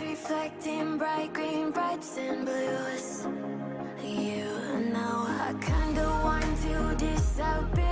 Reflecting bright green, reds and blues. You know I kinda want to disappear